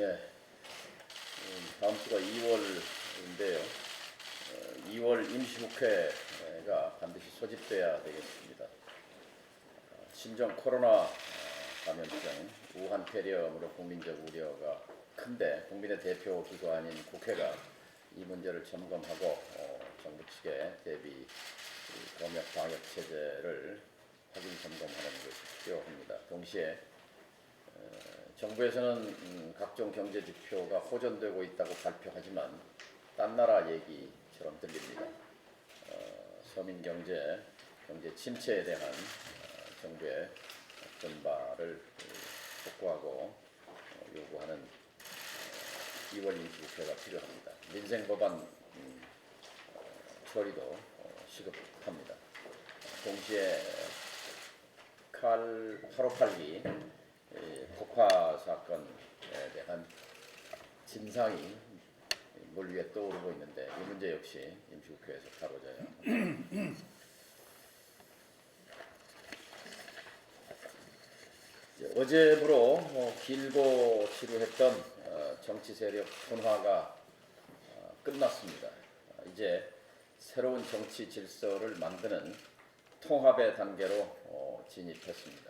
네. 음, 다음 주가 2월인데요. 2월 임시국회가 반드시 소집돼야 되겠습니다. 어, 신종 코로나 어, 감염증 우한 폐렴으로 국민적 우려가 큰데 국민의 대표 기관인 국회가 이 문제를 점검하고 어, 정부 측의 대비 이 검역 방역 체제를 확인 점검하는 것이 필요합니다. 동시에 정부에서는 음, 각종 경제 지표가 호전되고 있다고 발표하지만 딴 나라 얘기처럼 들립니다. 어, 서민 경제, 경제 침체에 대한 어, 정부의 전발을 어, 촉구하고 어, 요구하는 어, 2월 임시국회가 필요합니다. 민생 법안 음, 어, 처리도 어, 시급합니다. 동시에 칼 858기 이 폭파 사건에 대한 진상이 물 위에 떠오르고 있는데 이 문제 역시 임시국회에서. 이제 어제부로 뭐 길고 지루했던 어, 정치 세력 분화가 어, 끝났습니다. 어, 이제 새로운 정치 질서를 만드는 통합의 단계로 어, 진입했습니다.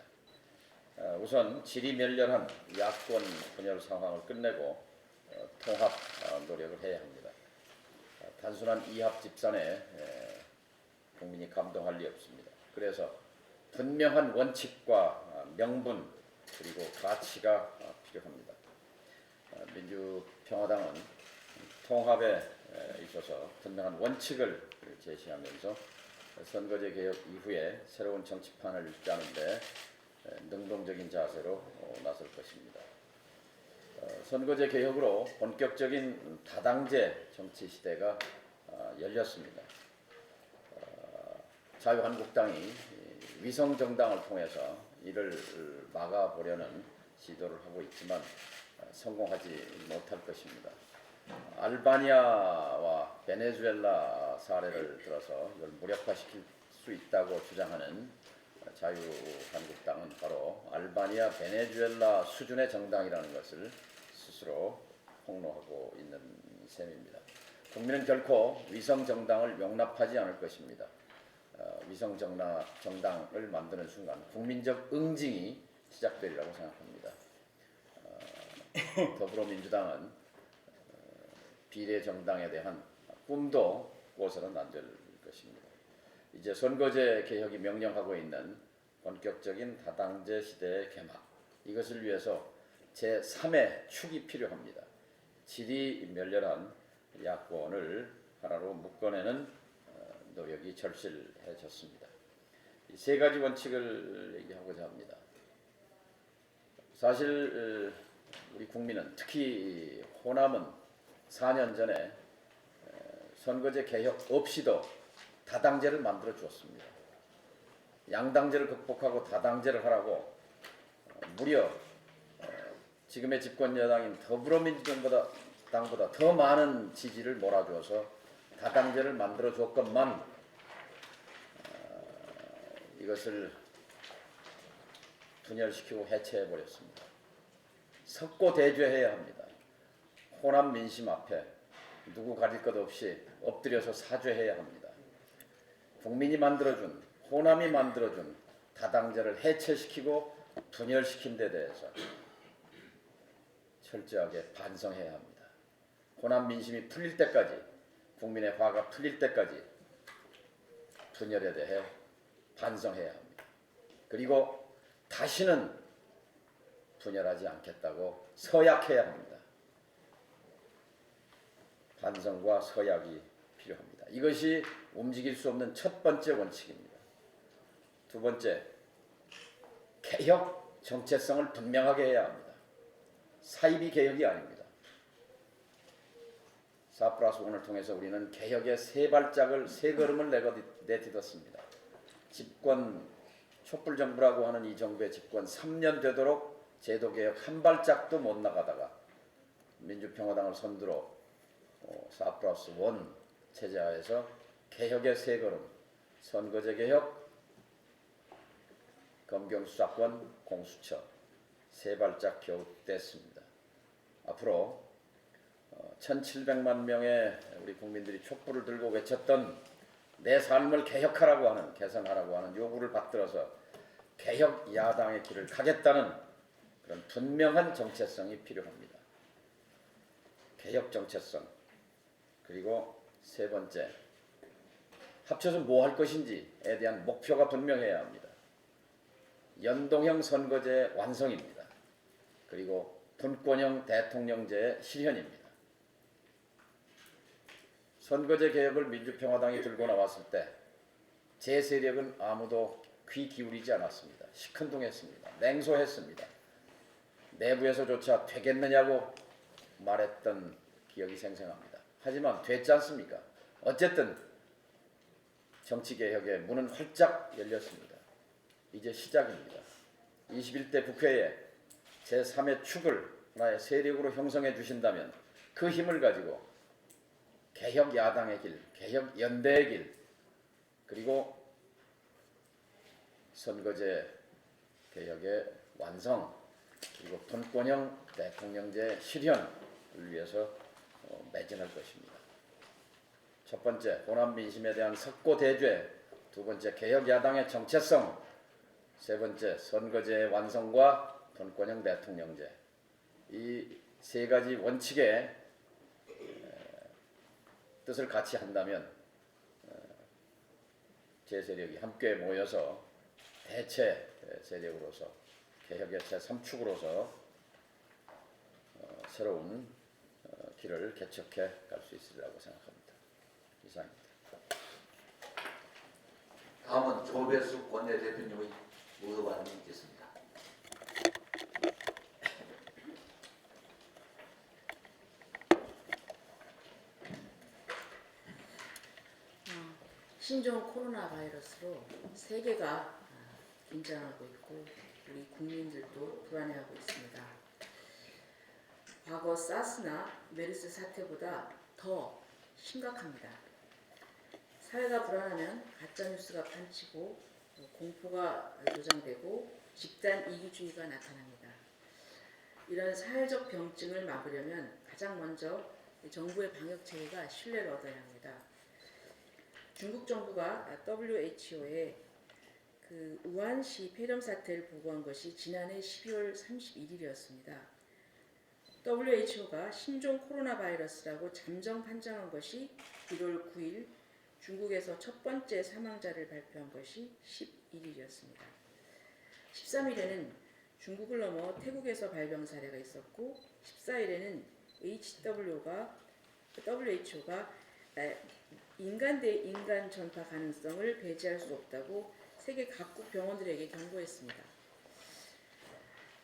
어, 우선 질이멸렬한 야권 분열 상황을 끝내고 어, 통합 어, 노력을 해야 합니다. 어, 단순한 이합 집산에 에, 국민이 감동할 리 없습니다. 그래서 분명한 원칙과 어, 명분 그리고 가치가 어, 필요합니다. 어, 민주평화당은 통합에 에, 있어서 분명한 원칙을 제시하면서 선거제 개혁 이후에 새로운 정치판을 짜는데 에, 능동적인 자세로 어, 나설 것입니다. 어, 선거제 개혁으로 본격적인 다당제 정치 시대가 어, 열렸습니다. 어, 자유한국당이 이 위성 정당을 통해서 이를 막아보려는 시도를 하고 있지만 어, 성공하지 못할 것입니다. 알바니아와 베네수엘라 사례를 들어서 이걸 무력화시킬 수 있다고 주장하는 자유한국당은 바로 알바니아, 베네수엘라 수준의 정당이라는 것을 스스로 폭로하고 있는 셈입니다. 국민은 결코 위성 정당을 용납하지 않을 것입니다. 어, 위성 정당, 정당을 만드는 순간 국민적 응징이 시작되리라고 생각합니다. 어, 더불어민주당은 어, 비례 정당에 대한 꿈도 꿔서는 안 될. 이제 선거제 개혁이 명령하고 있는 본격적인 다당제 시대의 개막 이것을 위해서 제 3의 축이 필요합니다. 질이 멸렬한 야권을 하나로 묶어내는 어, 노력이 절실해졌습니다. 이세 가지 원칙을 얘기하고자 합니다. 사실 어, 우리 국민은 특히 호남은 4년 전에 에, 선거제 개혁 없이도 다당제를 만들어 주었습니다. 양당제를 극복하고 다당제를 하라고 어, 무려 어, 지금의 집권 여당인 더불어민주당보다 당보다 더 많은 지지를 몰아주어서 다당제를 만들어 줬건만 어, 이것을 분열시키고 해체해 버렸습니다. 석고 대죄해야 합니다. 호남 민심 앞에 누구 가릴 것 없이 엎드려서 사죄해야 합니다. 국민이 만들어준 호남이 만들어준 다당제를 해체시키고 분열시킨 데 대해서 철저하게 반성해야 합니다. 호남 민심이 풀릴 때까지 국민의 화가 풀릴 때까지 분열에 대해 반성해야 합니다. 그리고 다시는 분열하지 않겠다고 서약해야 합니다. 반성과 서약이. 이것이 움직일 수 없는 첫 번째 원칙입니다. 두 번째, 개혁 정체성을 분명하게 해야 합니다. 사이비 개혁이 아닙니다. 4 플러스 1을 통해서 우리는 개혁의 세 발짝을 세 걸음을 내딛었습니다. 집권 촛불 정부라고 하는 이 정부의 집권 3년 되도록 제도 개혁 한 발짝도 못 나가다가 민주평화당을 선두로 4 플러스 1 체제하에서 개혁의 세 걸음, 선거제 개혁, 검경 수사권, 공수처 세 발짝 겨우 뗐습니다. 앞으로 어, 1,700만 명의 우리 국민들이 촛불을 들고 외쳤던 내 삶을 개혁하라고 하는 개선하라고 하는 요구를 받들어서 개혁 야당의 길을 가겠다는 그런 분명한 정체성이 필요합니다. 개혁 정체성 그리고 세 번째 합쳐서 뭐 할 것인지에 대한 목표가 분명해야 합니다. 연동형 선거제 완성입니다. 그리고 분권형 대통령제 실현입니다. 선거제 개혁을 민주평화당이 들고 나왔을 때 제 세력은 아무도 귀 기울이지 않았습니다. 시큰둥했습니다. 냉소했습니다. 내부에서조차 되겠느냐고 말했던 기억이 생생합니다. 하지만 됐지 않습니까? 어쨌든 정치 개혁의 문은 활짝 열렸습니다. 이제 시작입니다. 21대 국회에 제3의 축을 하나의 세력으로 형성해 주신다면 그 힘을 가지고 개혁 야당의 길, 개혁 연대의 길, 그리고 선거제 개혁의 완성, 그리고 분권형 대통령제 실현을 위해서 어, 매진할 것입니다. 첫 번째, 호남 민심에 대한 석고 대죄, 두 번째, 개혁 야당의 정체성, 세 번째, 선거제 완성과 분권형 대통령제. 이 세 가지 원칙의 에, 뜻을 같이 한다면 어, 제 세력이 함께 모여서 대체 세력으로서 개혁의 제 3축으로서 어, 새로운 어, 길을 개척해 갈 수 있으리라고 생각합니다. 이상입니다. 다음은 조배숙 원내대표님의 의도 발언이 있겠습니다. 신종 코로나 바이러스로 세계가 아, 긴장하고 있고 우리 국민들도 불안해하고 있습니다. 과거 사스나 메르스 사태보다 더 심각합니다. 사회가 불안하면 가짜 뉴스가 판치고 어, 공포가 조장되고 집단 이기주의가 나타납니다. 이런 사회적 병증을 막으려면 가장 먼저 정부의 방역 체계가 신뢰를 얻어야 합니다. 중국 정부가 WHO에 그 우한시 폐렴 사태를 보고한 것이 지난해 12월 31일이었습니다. WHO가 신종 코로나 바이러스라고 잠정 판정한 것이 1월 9일 중국에서 첫 번째 사망자를 발표한 것이 11일이었습니다. 13일에는 중국을 넘어 태국에서 발병 사례가 있었고 14일에는 HW가 WHO가 인간 대 인간 전파 가능성을 배제할 수 없다고 세계 각국 병원들에게 경고했습니다.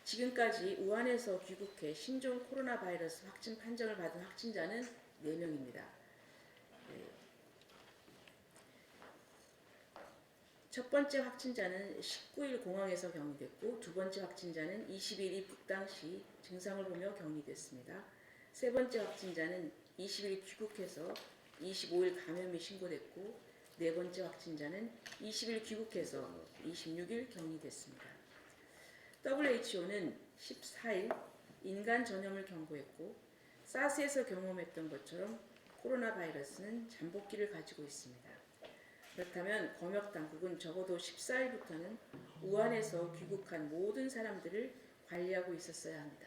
지금까지 우한에서 귀국해 신종 코로나 바이러스 확진 판정을 받은 확진자는 4명입니다. 첫 번째 확진자는 19일 공항에서 격리됐고 두 번째 확진자는 20일 입국 당시 증상을 보며 격리됐습니다. 세 번째 확진자는 20일 귀국해서 25일 감염이 신고됐고 네 번째 확진자는 20일 귀국해서 26일 격리됐습니다. WHO는 14일 인간 전염을 경고했고 사스에서 경험했던 것처럼 코로나 바이러스는 잠복기를 가지고 있습니다. 그렇다면 검역 당국은 적어도 14일부터는 우한에서 귀국한 모든 사람들을 관리하고 있었어야 합니다.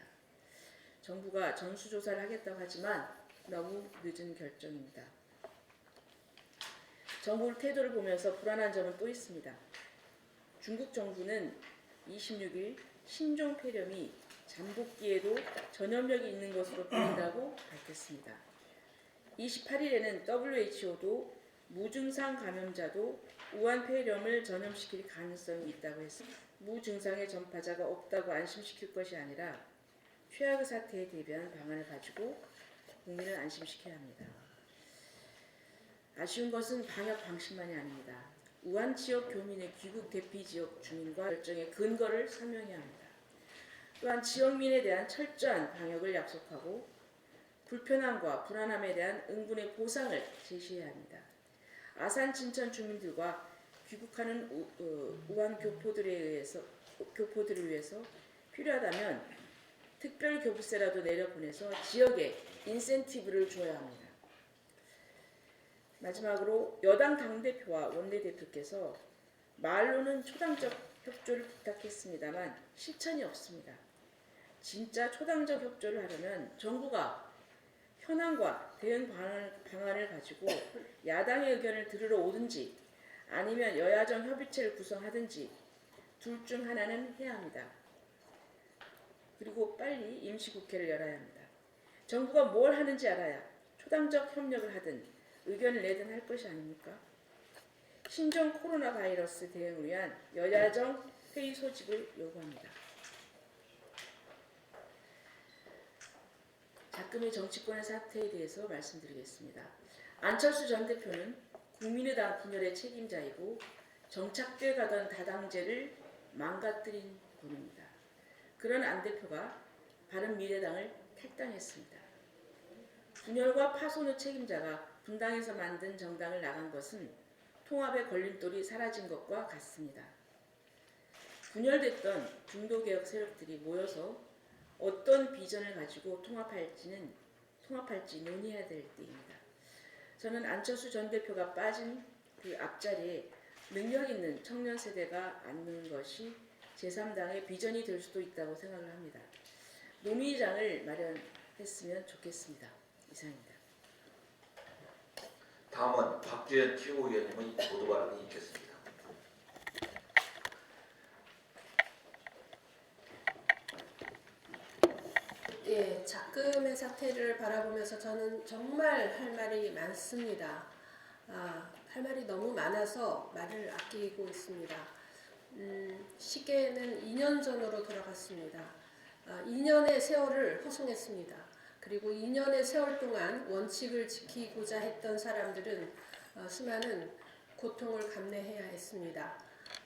정부가 전수조사를 하겠다고 하지만 너무 늦은 결정입니다. 정부 태도를 보면서 불안한 점은 또 있습니다. 중국 정부는 26일 신종 폐렴이 잠복기에도 전염력이 있는 것으로 보인다고 밝혔습니다. 28일에는 WHO도 무증상 감염자도 우한 폐렴을 전염시킬 가능성이 있다고 했습니다. 무증상의 전파자가 없다고 안심시킬 것이 아니라 최악의 사태에 대비한 방안을 가지고 국민을 안심시켜야 합니다. 아쉬운 것은 방역 방식만이 아닙니다. 우한 지역 교민의 귀국 대피 지역 주민과 결정의 근거를 설명해야 합니다. 또한 지역민에 대한 철저한 방역을 약속하고 불편함과 불안함에 대한 응분의 보상을 제시해야 합니다. 아산 진천 주민들과 귀국하는 우, 어, 우한 교포들에 의해서 교포들을 위해서 필요하다면 특별 교부세라도 내려보내서 지역에 인센티브를 줘야 합니다. 마지막으로 여당 당대표와 원내대표께서 말로는 초당적 협조를 부탁했습니다만 실천이 없습니다. 진짜 초당적 협조를 하려면 정부가 현안과 대응 방안을, 방안을 가지고 야당의 의견을 들으러 오든지 아니면 여야정 협의체를 구성하든지 둘 중 하나는 해야 합니다. 그리고 빨리 임시국회를 열어야 합니다. 정부가 뭘 하는지 알아야 초당적 협력을 하든 의견을 내든 할 것이 아닙니까? 신종 코로나 바이러스 대응을 위한 여야정 회의 소집을 요구합니다. 자금의 정치권의 사태에 대해서 말씀드리겠습니다. 안철수 전 대표는 국민의당 분열의 책임자이고 정착돼 가던 다당제를 망가뜨린 분입니다. 그런 안 대표가 바른미래당을 탈당했습니다. 분열과 파손의 책임자가 분당에서 만든 정당을 나간 것은 통합의 걸림돌이 사라진 것과 같습니다. 분열됐던 중도개혁 세력들이 모여서 어떤 비전을 가지고 통합할지는 통합할지 논의해야 될 때입니다. 저는 안철수 전 대표가 빠진 그 앞자리에 능력 있는 청년 세대가 앉는 것이 제3당의 비전이 될 수도 있다고 생각을 합니다. 논의장을 마련했으면 좋겠습니다. 이상입니다. 다음은 박주현 최고위원님의 모두 발언이 있겠습니다. 예, 작금의 사태를 바라보면서 저는 정말 할 말이 많습니다. 아, 할 말이 너무 많아서 말을 아끼고 있습니다. 음, 시계는 2년 전으로 돌아갔습니다. 아, 2년의 세월을 허송했습니다. 그리고 2년의 세월 동안 원칙을 지키고자 했던 사람들은 어, 수많은 고통을 감내해야 했습니다.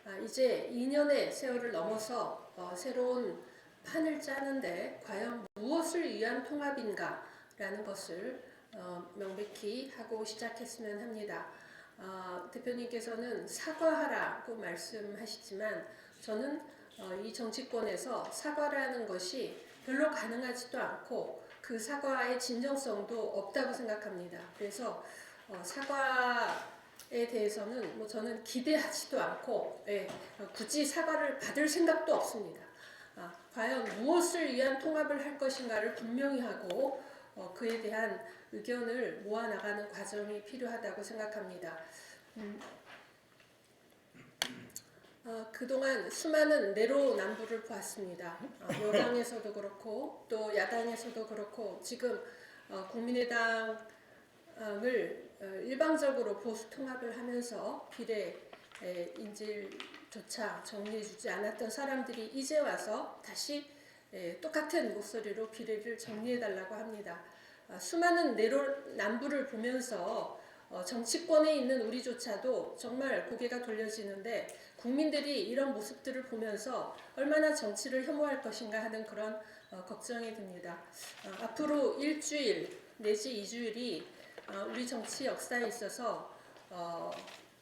아, 이제 2년의 세월을 넘어서 어, 새로운 판을 짜는데 과연 무엇을 위한 통합인가라는 것을 어, 명백히 하고 시작했으면 합니다. 어, 대표님께서는 사과하라고 말씀하시지만 저는 어, 이 정치권에서 사과라는 것이 별로 가능하지도 않고 그 사과의 진정성도 없다고 생각합니다. 그래서 어, 사과에 대해서는 뭐 저는 기대하지도 않고 예, 어, 굳이 사과를 받을 생각도 없습니다. 아, 과연 무엇을 위한 통합을 할 것인가를 분명히 하고 어, 그에 대한 의견을 모아 나가는 과정이 필요하다고 생각합니다. 음, 어, 그동안 수많은 내로남불을 보았습니다. 어, 여당에서도 그렇고 또 야당에서도 그렇고 지금 어, 국민의당을 어, 일방적으로 보수 통합을 하면서 비례 에, 인질조차 정리해주지 않았던 사람들이 이제 와서 다시 에, 똑같은 목소리로 비례를 정리해달라고 합니다. 아, 수많은 내로남불을 보면서 어, 정치권에 있는 우리조차도 정말 고개가 돌려지는데 국민들이 이런 모습들을 보면서 얼마나 정치를 혐오할 것인가 하는 그런 어, 걱정이 듭니다. 어, 앞으로 일주일 내지 이주일이 어, 우리 정치 역사에 있어서 어,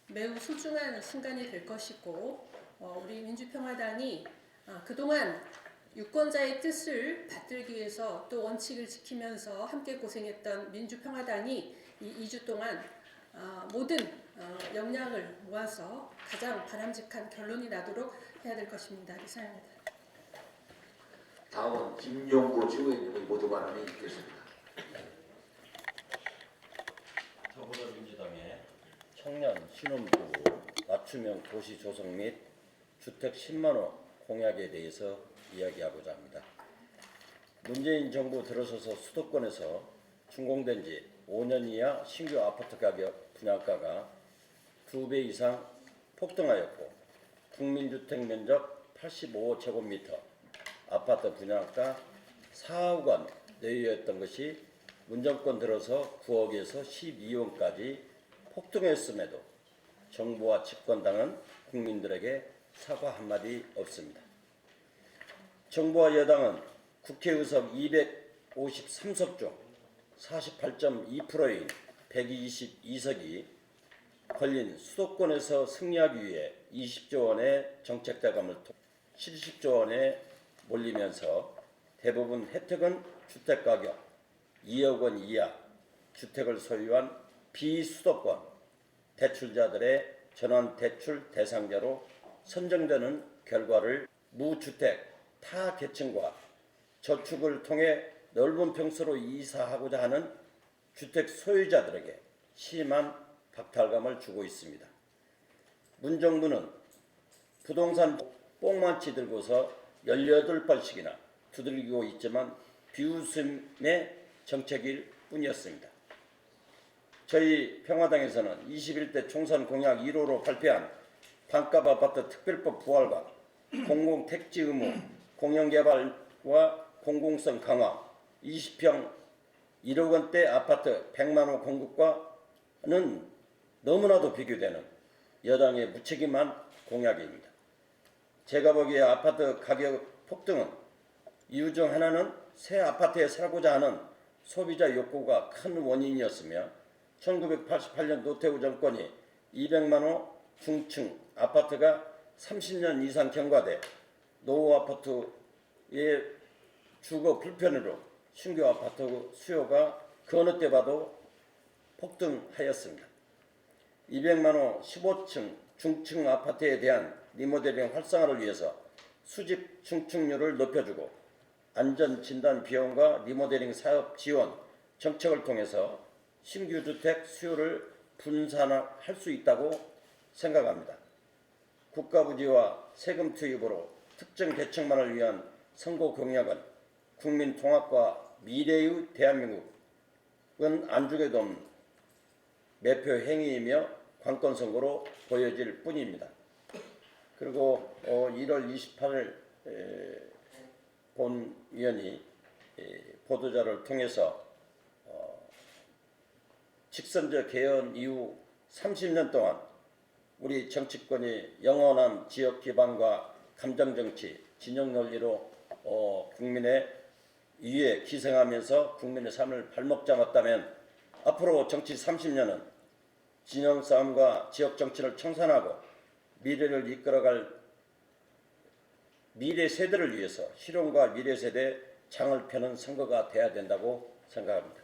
매우 소중한 순간이 될 것이고 어, 우리 민주평화당이 어, 그동안 유권자의 뜻을 받들기 위해서 또 원칙을 지키면서 함께 고생했던 민주평화당이 이 2주 동안 어, 모든 어, 역량을 모아서 가장 바람직한 결론이 나도록 해야 될 것입니다. 이상입니다. 다음은 김용구 최고위원님의 모두 발언이 있겠습니다. 더불어민주당의 청년 신혼부부 맞춤형 도시 조성 및 주택 10만 호 공약에 대해서 이야기하고자 합니다. 문재인 정부 들어서서 수도권에서 준공된 지 5년 이하 신규 아파트 가격 분양가가 2배 이상 폭등하였고 국민주택 면적 85제곱미터 아파트 분양가 4억 원 내외였던 것이 문정권 들어서 9억에서 12억까지 폭등했음에도 정부와 집권당은 국민들에게 사과 한마디 없습니다. 정부와 여당은 국회의석 253석 중 48.2%인 122석이 걸린 수도권에서 승리하기 위해 20조 원의 정책 자금을 통 70조 원에 몰리면서 대부분 혜택은 주택가격 2억 원 이하 주택을 소유한 비수도권 대출자들의 전환 대출 대상자로 선정되는 결과를 무주택 타 계층과 저축을 통해 넓은 평수로 이사하고자 하는 주택 소유자들에게 심한 박탈감을 주고 있습니다. 문정부는 부동산 뽕만치 들고서 18번씩이나 두들기고 있지만 비웃음의 정책일 뿐이었습니다. 저희 평화당에서는 21대 총선 공약 1호로 발표한 반값 아파트 특별법 부활과 공공택지 의무, 공영개발과 공공성 강화, 20평 1억 원대 아파트 100만 원 공급과는 너무나도 비교되는 여당의 무책임한 공약입니다. 제가 보기에 아파트 가격 폭등은 이유 중 하나는 새 아파트에 살고자 하는 소비자 욕구가 큰 원인이었으며 1988년 노태우 정권이 200만 원 중층 아파트가 30년 이상 경과돼 노후 아파트의 주거 불편으로 신규 아파트 수요가 그 어느 때 봐도 폭등하였습니다. 200만 원 15층 중층 아파트에 대한 리모델링 활성화를 위해서 수집 중층률을 높여주고 안전 진단 비용과 리모델링 사업 지원 정책을 통해서 신규 주택 수요를 분산할 수 있다고 생각합니다. 국가 부지와 세금 투입으로 특정 계층만을 위한 선거 공약은 국민 통합과 미래의 대한민국은 안중에도 없는 매표 행위이며 관건 선거로 보여질 뿐입니다. 그리고 어, 1월 28일 에, 본 위원이 에, 보도자를 통해서 어, 직선제 개헌 이후 30년 동안 우리 정치권이 영원한 지역 기반과 감정 정치, 진영 논리로 어, 국민의 위에 기생하면서 국민의 삶을 발목 잡았다면 앞으로 정치 30년은 진영 싸움과 지역 정치를 청산하고 미래를 이끌어갈 미래 세대를 위해서 실용과 미래 세대 장을 펴는 선거가 돼야 된다고 생각합니다.